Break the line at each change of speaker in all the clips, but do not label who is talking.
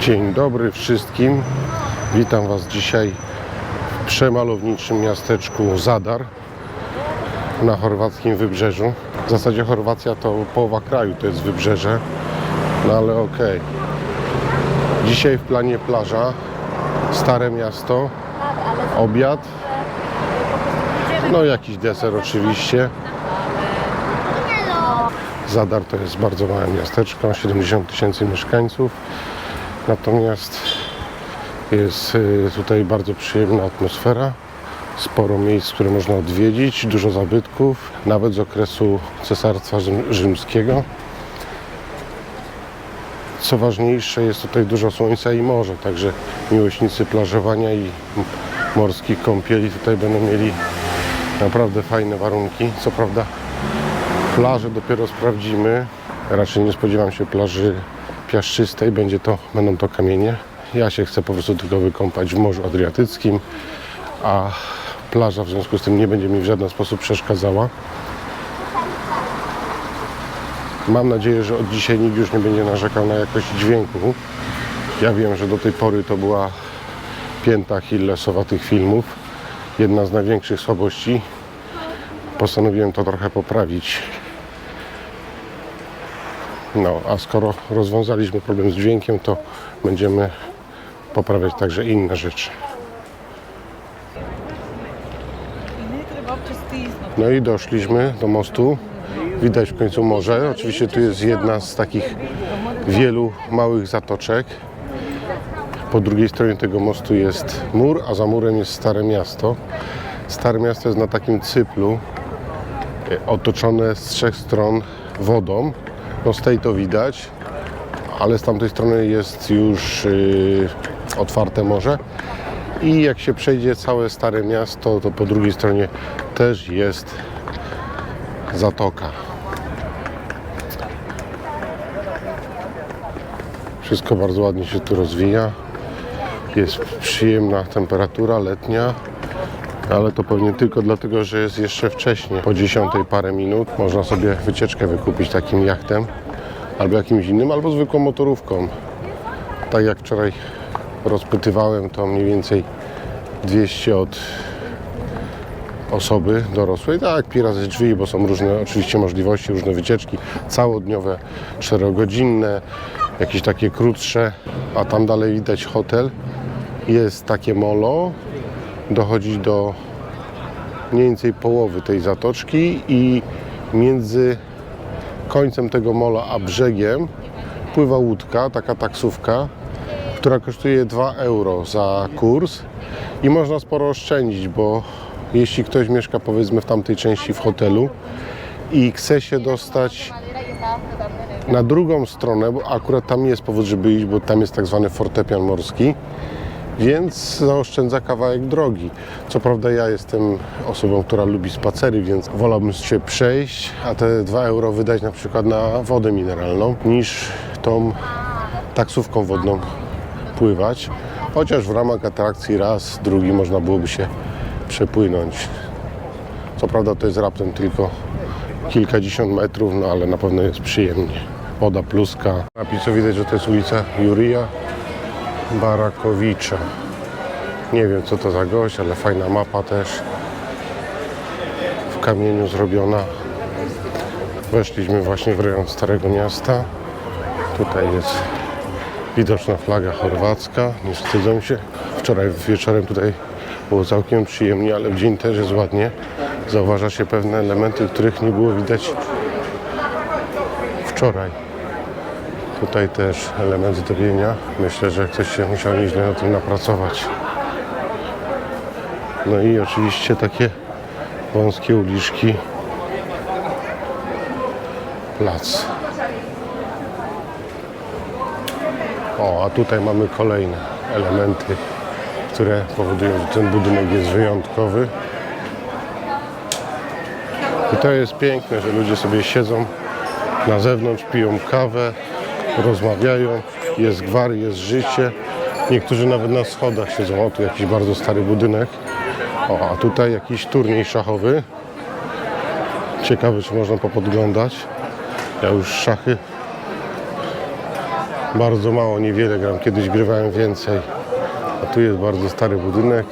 Dzień dobry wszystkim. Witam Was dzisiaj w przemalowniczym miasteczku Zadar na chorwackim wybrzeżu. W zasadzie Chorwacja to połowa kraju, to jest wybrzeże, no ale okej. Dzisiaj w planie plaża, Stare Miasto, obiad, no jakiś deser oczywiście. Zadar to jest bardzo małe miasteczko, 70 tysięcy mieszkańców. Natomiast jest y, tutaj bardzo przyjemna atmosfera, sporo miejsc, które można odwiedzić, dużo zabytków, nawet z okresu Cesarstwa Rzym- Rzymskiego. Co ważniejsze, jest tutaj dużo słońca i morza, także miłośnicy plażowania i morskich kąpieli tutaj będą mieli naprawdę fajne warunki. Co prawda plażę dopiero sprawdzimy. Raczej nie spodziewam się plaży piaszczystej, będzie to, będą to kamienie. Ja się chcę po prostu tylko wykąpać w Morzu Adriatyckim, a plaża w związku z tym nie będzie mi w żaden sposób przeszkadzała. Mam nadzieję, że od dzisiaj nikt już nie będzie narzekał na jakość dźwięku. Ja wiem, że do tej pory to była pięta Achillesowa tych filmów. Jedna z największych słabości. Postanowiłem to trochę poprawić. No, a skoro rozwiązaliśmy problem z dźwiękiem, to będziemy poprawiać także inne rzeczy. No i doszliśmy do mostu. Widać w końcu morze. Oczywiście tu jest jedna z takich wielu małych zatoczek. Po drugiej stronie tego mostu jest mur, a za murem jest Stare Miasto. Stare Miasto jest na takim cyplu, e, otoczone z trzech stron wodą. No z tej to widać, ale z tamtej strony jest już yy, otwarte morze. I jak się przejdzie całe Stare Miasto, to po drugiej stronie też jest zatoka. Wszystko bardzo ładnie się tu rozwija. Jest przyjemna temperatura letnia, ale to pewnie tylko dlatego, że jest jeszcze wcześnie. Po 10 parę minut można sobie wycieczkę wykupić takim jachtem albo jakimś innym, albo zwykłą motorówką. Tak jak wczoraj rozpytywałem, to mniej więcej 200 od osoby dorosłej. Tak, pi razy drzwi, bo są różne oczywiście możliwości, różne wycieczki, całodniowe, czterogodzinne, jakieś takie krótsze, a tam dalej widać hotel. Jest takie molo, dochodzi do mniej więcej połowy tej zatoczki i między końcem tego mola a brzegiem pływa łódka, taka taksówka, która kosztuje 2 euro za kurs. I można sporo oszczędzić, bo jeśli ktoś mieszka powiedzmy w tamtej części w hotelu i chce się dostać na drugą stronę, bo akurat tam jest powód, żeby iść, bo tam jest tak zwany fortepian morski, więc zaoszczędza kawałek drogi. Co prawda ja jestem osobą, która lubi spacery, więc wolałbym się przejść, a te 2 euro wydać na przykład na wodę mineralną, niż tą taksówką wodną pływać. Chociaż w ramach atrakcji raz, drugi można byłoby się przepłynąć. Co prawda to jest raptem tylko kilkadziesiąt metrów, no ale na pewno jest przyjemnie. Woda pluska. Na widać, że to jest ulica Jurija Barakowicza. Nie wiem co to za gość, ale fajna mapa też. W kamieniu zrobiona. Weszliśmy właśnie w rejon Starego Miasta. Tutaj jest widoczna flaga chorwacka. Nie wstydzą się. Wczoraj wieczorem tutaj było całkiem przyjemnie, ale w dzień też jest ładnie. Zauważa się pewne elementy, których nie było widać wczoraj. Tutaj też element zdobienia. Myślę, że ktoś się musiał nieźle na tym napracować. No i oczywiście takie wąskie uliczki. Plac. O, a tutaj mamy kolejne elementy, które powodują, że ten budynek jest wyjątkowy. I to jest piękne, że ludzie sobie siedzą na zewnątrz, piją kawę, rozmawiają, jest gwar, jest życie. Niektórzy nawet na schodach siedzą. O, tu jakiś bardzo stary budynek. O, a tutaj jakiś turniej szachowy. Ciekawy, czy można popodglądać. Ja już szachy Bardzo mało, niewiele gram. Kiedyś grywałem więcej. A tu jest bardzo stary budynek.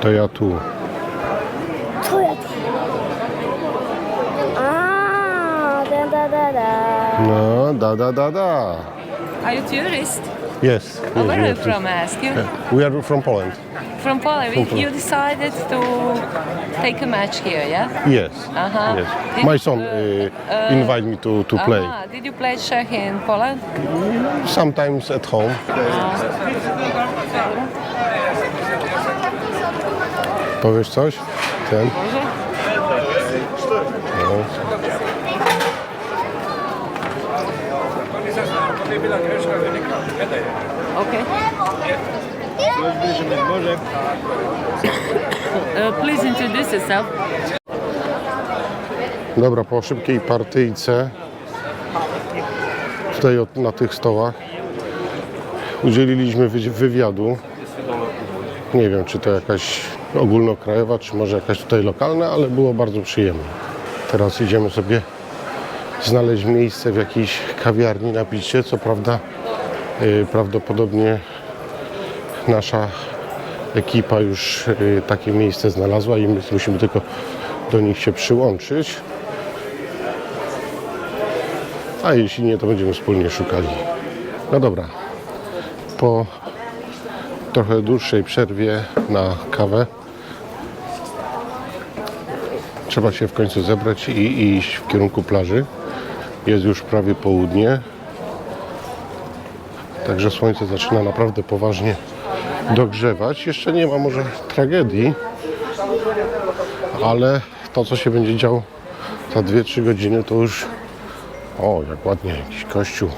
To ja tu. No, da, da, da, da.
Are you tourist?
Yes.
Oh,
yes,
where are you from, I ask you?
yes. We are from Poland.
From Poland.
From
You decided to take a match here, yeah?
Yes.
Uh-huh.
yes. My son
uh,
uh, invite me to, to play.
Ah, did you play Czech in Poland?
Sometimes at home. Powiesz coś? Ten?
Okay. Uh, please introduce yourself.
Dobra, po szybkiej partyjce tutaj na tych stołach udzieliliśmy wy- wywiadu. Nie wiem, czy to jakaś ogólnokrajowa, czy może jakaś tutaj lokalna, ale było bardzo przyjemnie. Teraz idziemy sobie znaleźć miejsce w jakiejś kawiarni, napić się. Co prawda, yy, prawdopodobnie nasza ekipa już yy, takie miejsce znalazła i my musimy tylko do nich się przyłączyć. A jeśli nie, to będziemy wspólnie szukali. No dobra. Po trochę dłuższej przerwie na kawę trzeba się w końcu zebrać i iść w kierunku plaży. Jest już prawie południe. Także słońce zaczyna naprawdę poważnie dogrzewać. Jeszcze nie ma może tragedii, ale to co się będzie działo za 2-3 godziny to już o, jak ładnie, jakiś kościół.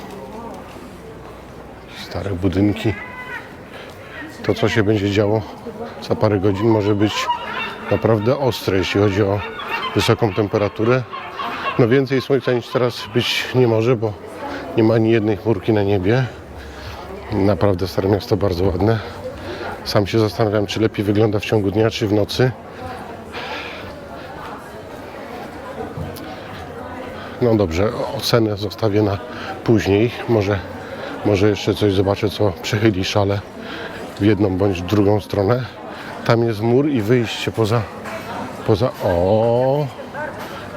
Stare budynki. To, co się będzie działo za parę godzin, może być naprawdę ostre, jeśli chodzi o wysoką temperaturę. No więcej słońca niż teraz być nie może, bo nie ma ani jednej chmurki na niebie. Naprawdę Stare Miasto bardzo ładne. Sam się zastanawiam, czy lepiej wygląda w ciągu dnia, czy w nocy. No dobrze, ocenę zostawię na później. Może, może jeszcze coś zobaczę, co przechyli szale w jedną bądź w drugą stronę. Tam jest mur i wyjście poza. poza o,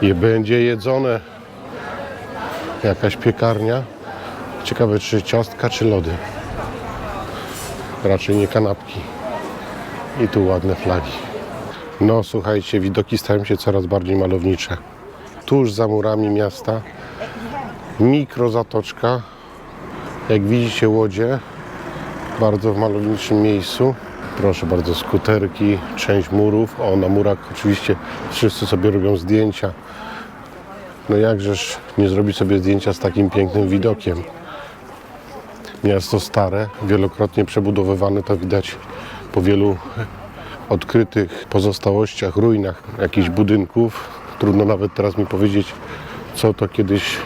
i będzie jedzone. Jakaś piekarnia. Ciekawe, czy ciastka, czy lody. Raczej nie kanapki. I tu ładne flagi. No słuchajcie, widoki stają się coraz bardziej malownicze tuż za murami miasta. Mikrozatoczka. Jak widzicie łodzie, bardzo w malowniczym miejscu. Proszę bardzo, skuterki, część murów. O, na murach oczywiście wszyscy sobie robią zdjęcia. No jakżeż nie zrobić sobie zdjęcia z takim pięknym widokiem. Miasto stare, wielokrotnie przebudowywane, to widać po wielu odkrytych pozostałościach, ruinach jakichś budynków. Trudno nawet teraz mi powiedzieć, co to kiedyś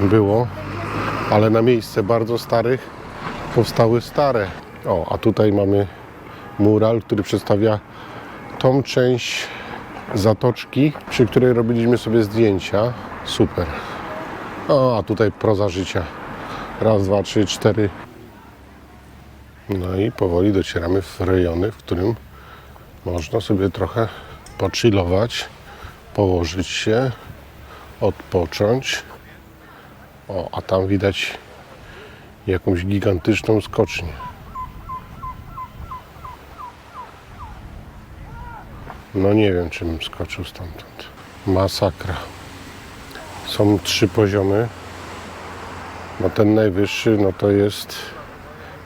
było, ale na miejsce bardzo starych powstały stare. O, a tutaj mamy mural, który przedstawia tą część zatoczki, przy której robiliśmy sobie zdjęcia. Super. O, a tutaj proza życia. Raz, dwa, trzy, cztery. No i powoli docieramy w rejony, w którym można sobie trochę pochillować, położyć się, odpocząć. O, a tam widać jakąś gigantyczną skocznię. No nie wiem, czy bym skoczył stamtąd. Masakra. Są trzy poziomy. No ten najwyższy, no to jest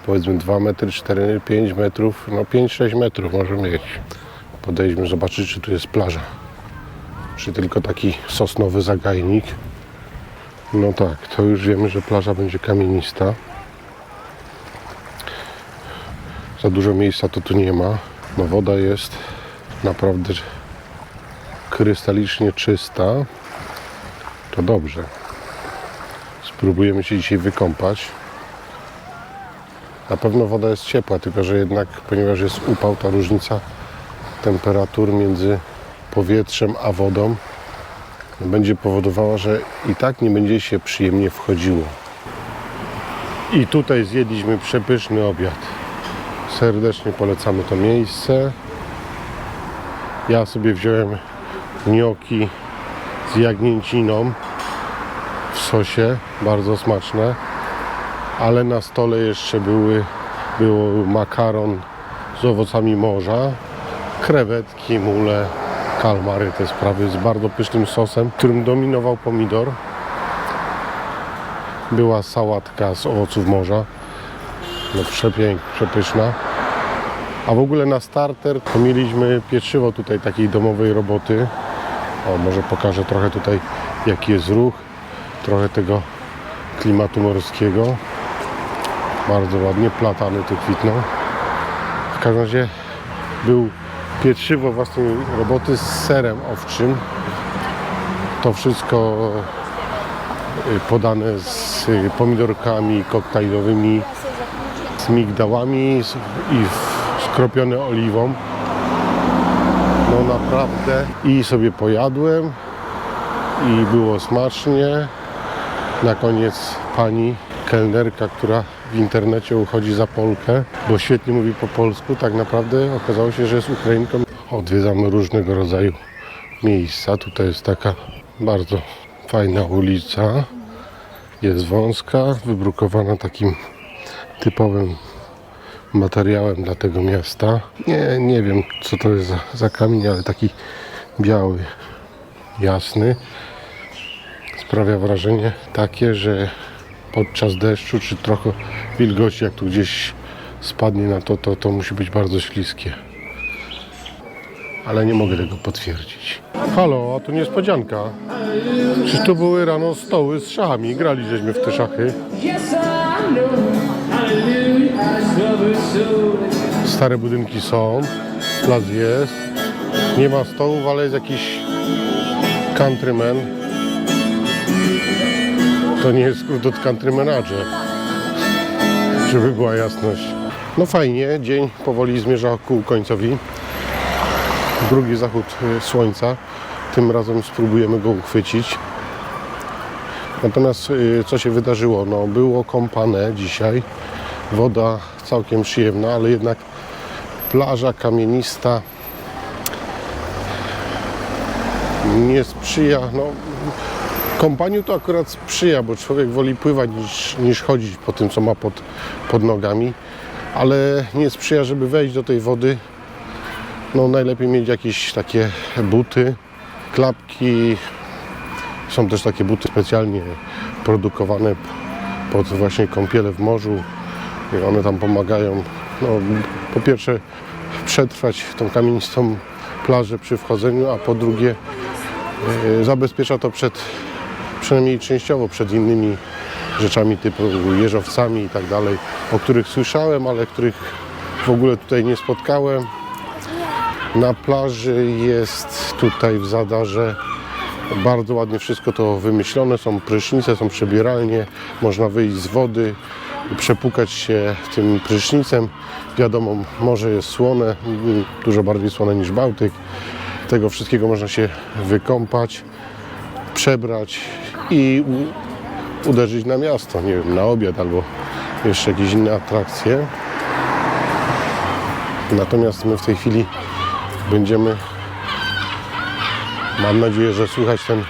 powiedzmy 2 metry, 4, 5 metrów, no 5-6 metrów może mieć. Podejdźmy zobaczyć, czy tu jest plaża. Czy tylko taki sosnowy zagajnik. No tak, to już wiemy, że plaża będzie kamienista. Za dużo miejsca to tu nie ma. No woda jest naprawdę krystalicznie czysta. To dobrze. Spróbujemy się dzisiaj wykąpać. Na pewno woda jest ciepła, tylko że jednak, ponieważ jest upał, ta różnica temperatur między powietrzem a wodą będzie powodowała, że i tak nie będzie się przyjemnie wchodziło. I tutaj zjedliśmy przepyszny obiad. Serdecznie polecamy to miejsce. Ja sobie wziąłem gnocchi z jagnięciną w sosie, bardzo smaczne. Ale na stole jeszcze były, był makaron z owocami morza, krewetki, mule, kalmary, te sprawy z bardzo pysznym sosem, którym dominował pomidor. Była sałatka z owoców morza, no przepiękna, przepyszna. A w ogóle na starter to mieliśmy pieczywo tutaj takiej domowej roboty. O, może pokażę trochę tutaj jaki jest ruch, trochę tego klimatu morskiego. Bardzo ładnie, platany tu kwitną. W każdym razie był pieczywo własnej roboty z serem owczym. To wszystko y, podane z pomidorkami koktajlowymi, z migdałami i skropione oliwą. No naprawdę. I sobie pojadłem i było smacznie. Na koniec pani kelnerka, która w internecie uchodzi za Polkę, bo świetnie mówi po polsku, tak naprawdę okazało się, że jest Ukrainką. Odwiedzamy różnego rodzaju miejsca. Tutaj jest taka bardzo fajna ulica. Jest wąska, wybrukowana takim typowym materiałem dla tego miasta. Nie, nie wiem co to jest za, za kamień, ale taki biały, jasny. Sprawia wrażenie takie, że podczas deszczu czy trochę wilgoci, jak tu gdzieś spadnie na to, to, to musi być bardzo śliskie. Ale nie mogę tego potwierdzić. Halo, a tu niespodzianka. Przecież tu były rano stoły z szachami. Grali żeśmy w te szachy. Stare budynki są, plac jest. Nie ma stołów, ale jest jakiś countryman. To nie jest skrót od country manager, żeby była jasność. No fajnie, dzień powoli zmierza ku końcowi. Drugi zachód y, słońca. Tym razem spróbujemy go uchwycić. Natomiast y, co się wydarzyło? No, było kąpane dzisiaj. Woda całkiem przyjemna, ale jednak plaża kamienista nie sprzyja. No, kąpaniu to akurat sprzyja, bo człowiek woli pływać niż, niż chodzić po tym, co ma pod, pod nogami, ale nie sprzyja, żeby wejść do tej wody. No, najlepiej mieć jakieś takie buty, klapki. Są też takie buty specjalnie produkowane pod właśnie kąpiele w morzu. I one tam pomagają, no, po pierwsze przetrwać tą kamienistą plażę przy wchodzeniu, a po drugie e, zabezpiecza to przed, przynajmniej częściowo przed innymi rzeczami typu jeżowcami i tak dalej, o których słyszałem, ale których w ogóle tutaj nie spotkałem. Na plaży jest tutaj w Zadarze bardzo ładnie wszystko to wymyślone. Są prysznice, są przebieralnie, można wyjść z wody, przepukać się tym prysznicem. Wiadomo, morze jest słone, dużo bardziej słone niż Bałtyk. Tego wszystkiego można się wykąpać, przebrać i uderzyć na miasto, nie wiem, na obiad albo jeszcze jakieś inne atrakcje. Natomiast my w tej chwili będziemy, mam nadzieję, że słychać ten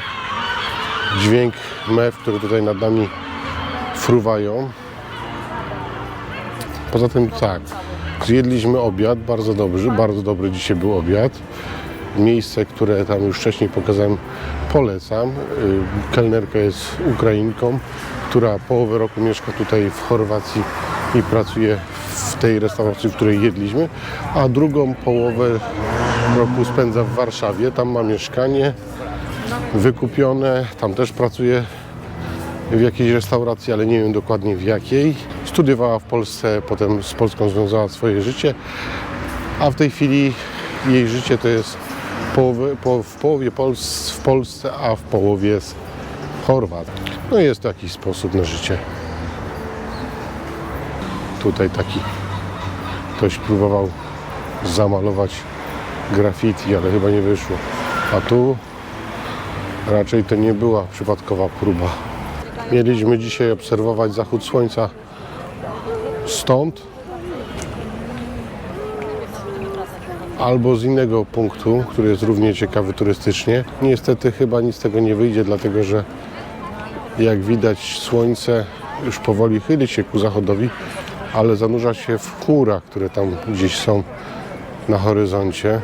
dźwięk mew, które tutaj nad nami fruwają. Poza tym tak, zjedliśmy obiad, bardzo dobry, bardzo dobry dzisiaj był obiad. Miejsce, które tam już wcześniej pokazałem, polecam. Y, Kelnerka jest Ukrainką, która połowę roku mieszka tutaj w Chorwacji i pracuje w tej restauracji, w której jedliśmy, a drugą połowę roku spędza w Warszawie. Tam ma mieszkanie wykupione, tam też pracuje w jakiejś restauracji, ale nie wiem dokładnie w jakiej. Studiowała w Polsce, potem z Polską związała swoje życie, a w tej chwili jej życie to jest połowy, po, w połowie Pols, w Polsce, a w połowie jest Chorwat. No jest to jakiś sposób na życie. Tutaj taki ktoś próbował zamalować graffiti, ale chyba nie wyszło. A tu raczej to nie była przypadkowa próba. Mieliśmy dzisiaj obserwować zachód słońca stąd albo z innego punktu, który jest równie ciekawy turystycznie. Niestety chyba nic z tego nie wyjdzie, dlatego że jak widać słońce już powoli chyli się ku zachodowi, ale zanurza się w chmurach, które tam gdzieś są na horyzoncie.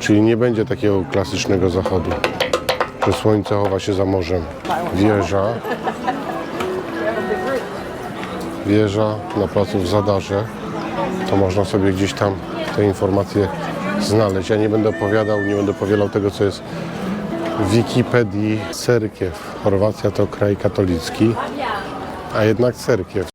Czyli nie będzie takiego klasycznego zachodu, że słońce chowa się za morzem. Wieża. Wieża na placu w Zadarze. To można sobie gdzieś tam te informacje znaleźć. Ja nie będę opowiadał, nie będę powielał tego, co jest w Wikipedii. Cerkiew. Chorwacja to kraj katolicki, a jednak cerkiew.